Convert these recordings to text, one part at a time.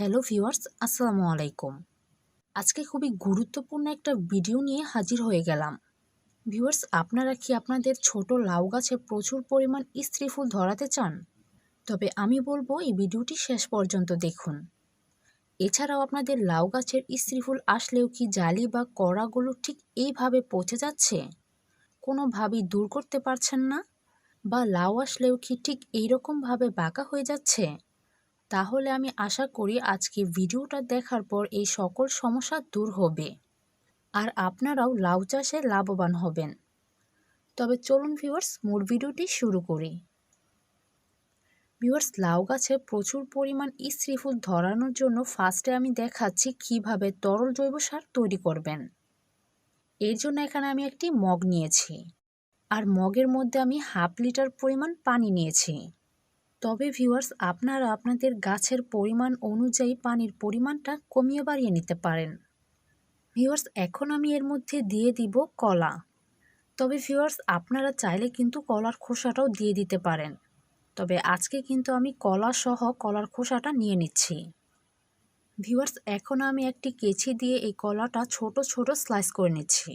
Hello viewers, আসসালামু আলাইকুম। আজকে খুবই গুরুত্বপূর্ণ একটা ভিডিও নিয়ে হাজির হয়ে গেলাম। ভিউয়ার্স, আপনারা কি আপনাদের ছোট লাউ গাছে প্রচুর পরিমাণ স্ত্রী ফুল ধরাতে চান? তবে আমি বলব, এই ভিডিওটি শেষ পর্যন্ত দেখুন। এছাড়াও আপনাদের লাউ গাছের স্ত্রী ফুল আসলেও কি জালি বা কড়াগুলো ঠিক এইভাবে পচে যাচ্ছে? কোনোভাবেই দূর করতে পারছেন না? বা লাউ আসলেও কি ঠিক এইরকমভাবে বাঁকা হয়ে যাচ্ছে? তাহলে আমি আশা করি আজকে ভিডিওটা দেখার পর এই সকল সমস্যা দূর হবে। আর আপনারাও লাউ চাষে লাভবান হবেন। তবে চলুন ভিউয়ার্স মূল ভিডিওটি শুরু করি। ভিউয়ার্স লাউ গাছে প্রচুর পরিমাণ স্ত্রী ফুল ধরানোর জন্য ফার্স্টে আমি দেখাচ্ছি কীভাবে তরল জৈব সার তৈরি করবেন। এর জন্য এখানে আমি একটি মগ নিয়েছি। আর মগের মধ্যে আমি হাফ লিটার পরিমাণ পানি নিয়েছি। তবে ভিউয়ার্স আপনারা আপনাদের গাছের পরিমাণ অনুযায়ী পানির পরিমাণটা কমিয়ে বাড়িয়ে নিতে পারেন। ভিউয়ার্স এখন আমি এর মধ্যে দিয়ে দিব কলা। তবে ভিউয়ার্স আপনারা চাইলে কিন্তু কলার খোসাটাও দিয়ে দিতে পারেন। তবে আজকে কিন্তু আমি কলা সহ কলার খোসাটা নিয়ে নিচ্ছি। ভিউয়ার্স এখন আমি একটি কেচি দিয়ে এই কলাটা ছোট ছোট স্লাইস করে নিচ্ছি।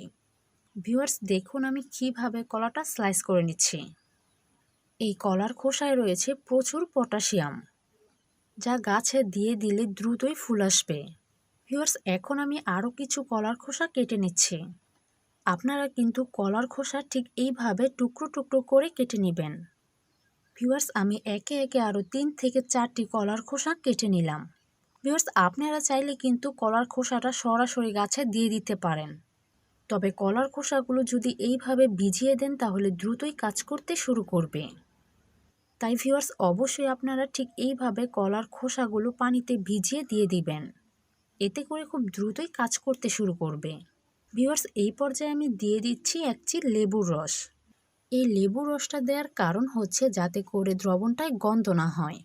ভিউয়ার্স দেখুন আমি কীভাবে কলাটা স্লাইস করে নিচ্ছি। এই কলার খোসায় রয়েছে প্রচুর পটাশিয়াম, যা গাছে দিয়ে দিলে দ্রুতই ফুল আসবে। ভিউয়ার্স, এখন আমি আরও কিছু কলার খোসা কেটে নিচ্ছি। আপনারা কিন্তু কলার খোসা ঠিক এইভাবে টুকরো টুকরো করে কেটে নেবেন। ভিউয়ার্স, আমি একে একে আরও তিন থেকে চারটি কলার খোসা কেটে নিলাম। ভিউয়ার্স, আপনারা চাইলে কিন্তু কলার খোসাটা সরাসরি গাছে দিয়ে দিতে পারেন। তবে কলার খোসাগুলো যদি এইভাবে ভিজিয়ে দেন, তাহলে দ্রুতই কাজ করতে শুরু করবে। তাই ভিউয়ার্স অবশ্যই আপনারা ঠিক এইভাবে কলার খোসাগুলো পানিতে ভিজিয়ে দিয়ে দিবেন। এতে করে খুব দ্রুতই কাজ করতে শুরু করবে। ভিউয়ার্স এই পর্যায়ে আমি দিয়ে দিচ্ছি একটি লেবুর রস। এই লেবুর রসটা দেওয়ার কারণ হচ্ছে যাতে করে দ্রবণটায় গন্ধ না হয়।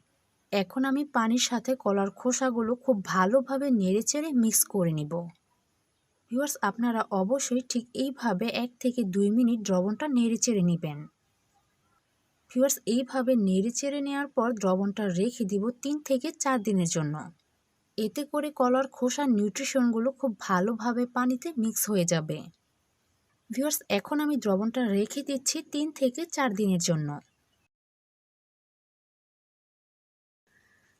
এখন আমি পানির সাথে কলার খোসাগুলো খুব ভালোভাবে নেড়েচেড়ে মিক্স করে নিব। ভিউয়ার্স আপনারা অবশ্যই ঠিক এইভাবে এক থেকে দুই মিনিট দ্রবণটা নেড়েচেড়ে নেবেন। ভিউয়ার্স, এইভাবে নেড়ে চেড়ে নেওয়ার পর দ্রবণটা রেখে দিব তিন থেকে চার দিনের জন্য। এতে করে কলার খোসার নিউট্রিশনগুলো খুব ভালোভাবে পানিতে মিক্স হয়ে যাবে। ভিউয়ার্স, এখন আমি দ্রবণটা রেখে দিচ্ছি তিন থেকে চার দিনের জন্য।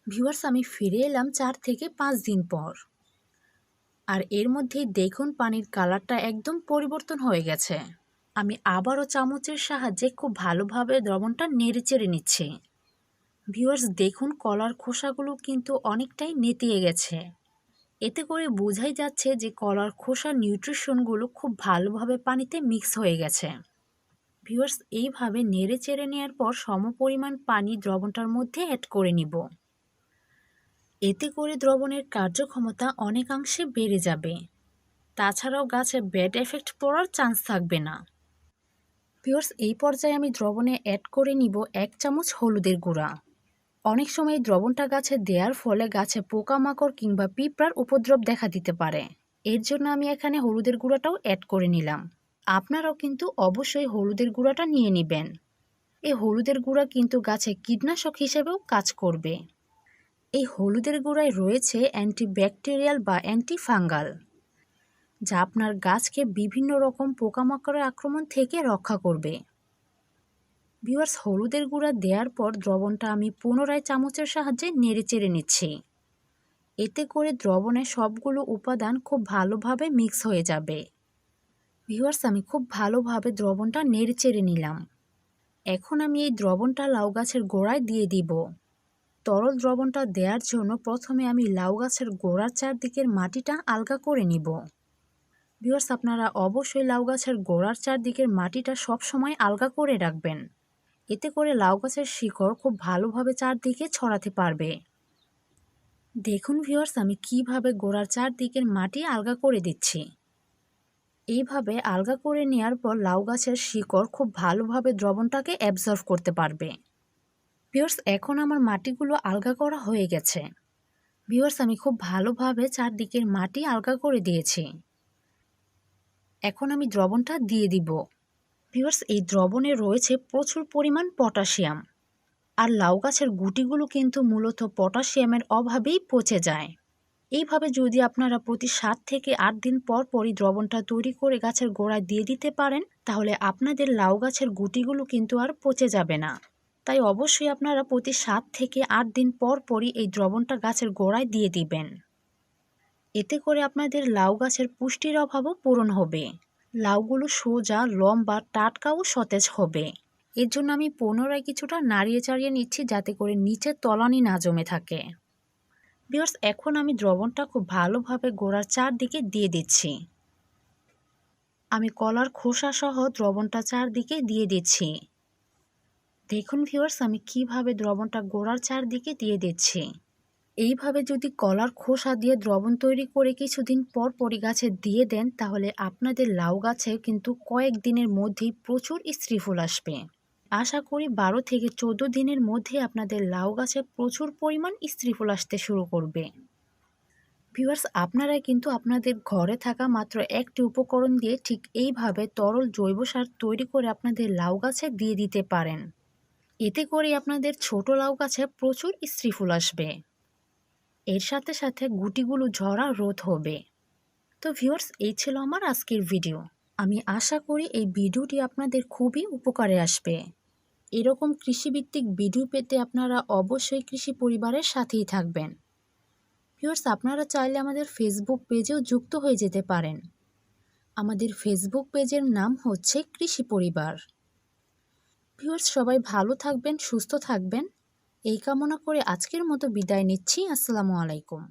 ভিউয়ার্স, আমি ফিরে এলাম চার থেকে পাঁচ দিন পর। আর এর মধ্যেই দেখুন পানির কালারটা একদম পরিবর্তন হয়ে গেছে। আমি আবারও চামচের সাহায্যে খুব ভালোভাবে দ্রবণটা নেড়ে চেড়ে নিচ্ছি। ভিউয়ার্স, দেখুন, কলার খোসাগুলো কিন্তু অনেকটাই নেতিয়ে গেছে। এতে করে বোঝাই যাচ্ছে যে কলার খোসার নিউট্রিশনগুলো খুব ভালোভাবে পানিতে মিক্স হয়ে গেছে। ভিউয়ার্স, এইভাবে নেড়ে চেড়ে নেওয়ার পর সমপরিমাণ পানি দ্রবণটার মধ্যে অ্যাড করে নিব। এতে করে দ্রবণের কার্যক্ষমতা অনেকাংশে বেড়ে যাবে। তাছাড়াও গাছে ব্যাড এফেক্ট পড়ার চান্স থাকবে না। পিওর্স এই পর্যায়ে আমি দ্রবণে অ্যাড করে নিব এক চামচ হলুদের গুঁড়া। অনেক সময় দ্রবণটা গাছে দেওয়ার ফলে গাছে পোকামাকড় কিংবা পিঁপড়ার উপদ্রব দেখা দিতে পারে। এর জন্য আমি এখানে হলুদের গুঁড়াটাও অ্যাড করে নিলাম। আপনারাও কিন্তু অবশ্যই হলুদের গুঁড়াটা নিয়ে নেবেন। এই হলুদের গুঁড়া কিন্তু গাছে কীটনাশক হিসেবেও কাজ করবে। এই হলুদের গুঁড়ায় রয়েছে অ্যান্টিব্যাকটেরিয়াল বা অ্যান্টিফাঙ্গাল যা আপনার গাছকে বিভিন্ন রকম পোকামাকড়ের আক্রমণ থেকে রক্ষা করবে। ভিউয়ার্স, হলুদের গুঁড়া দেওয়ার পর দ্রবণটা আমি পুনরায় চামচের সাহায্যে নেড়ে চেড়ে নিচ্ছি। এতে করে দ্রবণে সবগুলো উপাদান খুব ভালোভাবে মিক্স হয়ে যাবে। ভিউয়ার্স, আমি খুব ভালোভাবে দ্রবণটা নেড়ে চেড়ে নিলাম। এখন আমি এই দ্রবণটা লাউ গাছের গোড়ায় দিয়ে দিব। তরল দ্রবণটা দেওয়ার জন্য প্রথমে আমি লাউ গাছের গোড়ার চারদিকের মাটিটা আলগা করে নিব। ভিউয়ার্স আপনারা অবশ্যই লাউ গাছের গোড়ার চারদিকের মাটিটা সব সময় আলগা করে রাখবেন। এতে করে লাউ গাছের শিকড় খুব ভালোভাবে চারদিকে ছড়াতে পারবে। দেখুন ভিউয়ার্স আমি কীভাবে গোড়ার চারদিকের মাটি আলগা করে দিচ্ছি। এইভাবে আলগা করে নেওয়ার পর লাউ গাছের শিকড় খুব ভালোভাবে দ্রবণটাকে অ্যাবজর্ভ করতে পারবে। ভিউয়ার্স এখন আমার মাটিগুলো আলগা করা হয়ে গেছে। ভিউয়ার্স আমি খুব ভালোভাবে চারদিকের মাটি আলগা করে দিয়েছি। এখন আমি দ্রবণটা দিয়ে দিব। ভিউয়ার্স, এই দ্রবণে রয়েছে প্রচুর পরিমাণ পটাশিয়াম। আর লাউ গাছের গুটিগুলো কিন্তু মূলত পটাশিয়ামের অভাবেই পচে যায়। এইভাবে যদি আপনারা প্রতি সাত থেকে আট দিন পর পরই দ্রবণটা তৈরি করে গাছের গোড়ায় দিয়ে দিতে পারেন, তাহলে আপনাদের লাউ গাছের গুটিগুলো কিন্তু আর পচে যাবে না। তাই অবশ্যই আপনারা প্রতি সাত থেকে আট দিন পর পরই এই দ্রবণটা গাছের গোড়ায় দিয়ে দিবেন। এতে করে আপনাদের লাউ গাছের পুষ্টির অভাবও পূরণ হবে। লাউগুলো সোজা, লম্বা, টাটকা ও সতেজ হবে। এর জন্য আমি পুনরায় কিছুটা নাড়িয়ে চাড়িয়ে নিচ্ছি যাতে করে নিচের তলানি না জমে থাকে। বিয়ার্স এখন আমি দ্রবণটা খুব ভালোভাবে গোড়ার চারদিকে দিয়ে দিচ্ছি। আমি কলার খোসা সহ দ্রবণটা চারদিকে দিয়ে দিচ্ছি। দেখুন ভিউয়ার্স, আমি কীভাবে দ্রবণটা গোড়ার চারদিকে দিয়ে দিচ্ছি। এইভাবে যদি কলার খোসা দিয়ে দ্রবণ তৈরি করে কিছুদিন পর পরই গাছে দিয়ে দেন, তাহলে আপনাদের লাউ গাছে কিন্তু কয়েক দিনের মধ্যেই প্রচুর স্ত্রী ফুল আসবে। আশা করি বারো থেকে চোদ্দ দিনের মধ্যে আপনাদের লাউ গাছে প্রচুর পরিমাণ স্ত্রী ফুল আসতে শুরু করবে। ভিউয়ার্স, আপনারা কিন্তু আপনাদের ঘরে থাকা মাত্র একটি উপকরণ দিয়ে ঠিক এইভাবে তরল জৈব সার তৈরি করে আপনাদের লাউ গাছে দিয়ে দিতে পারেন। এতে করে আপনাদের ছোট লাউ গাছে প্রচুর স্ত্রী ফুল আসবে। এর সাথে সাথে গুটিগুলো ঝরা রোধ হবে। তো ভিউয়ার্স এই ছিল আমার আজকের ভিডিও আমি আশা করি এই ভিডিওটি আপনাদের খুবই উপকারে আসবে। এরকম কৃষিভিত্তিক ভিডিও পেতে আপনারা অবশ্যই কৃষি পরিবারের সাথেই থাকবেন। ভিউয়ার্স আপনারা চাইলে আমাদের ফেসবুক পেজেও যুক্ত হয়ে যেতে পারেন। আমাদের ফেসবুক পেজের নাম হচ্ছে কৃষি পরিবার। ভিউয়ার্স সবাই ভালো থাকবেন, সুস্থ থাকবেন। এই কামনা করে আজকের মতো বিদায় নিচ্ছি। আসসালামু আলাইকুম।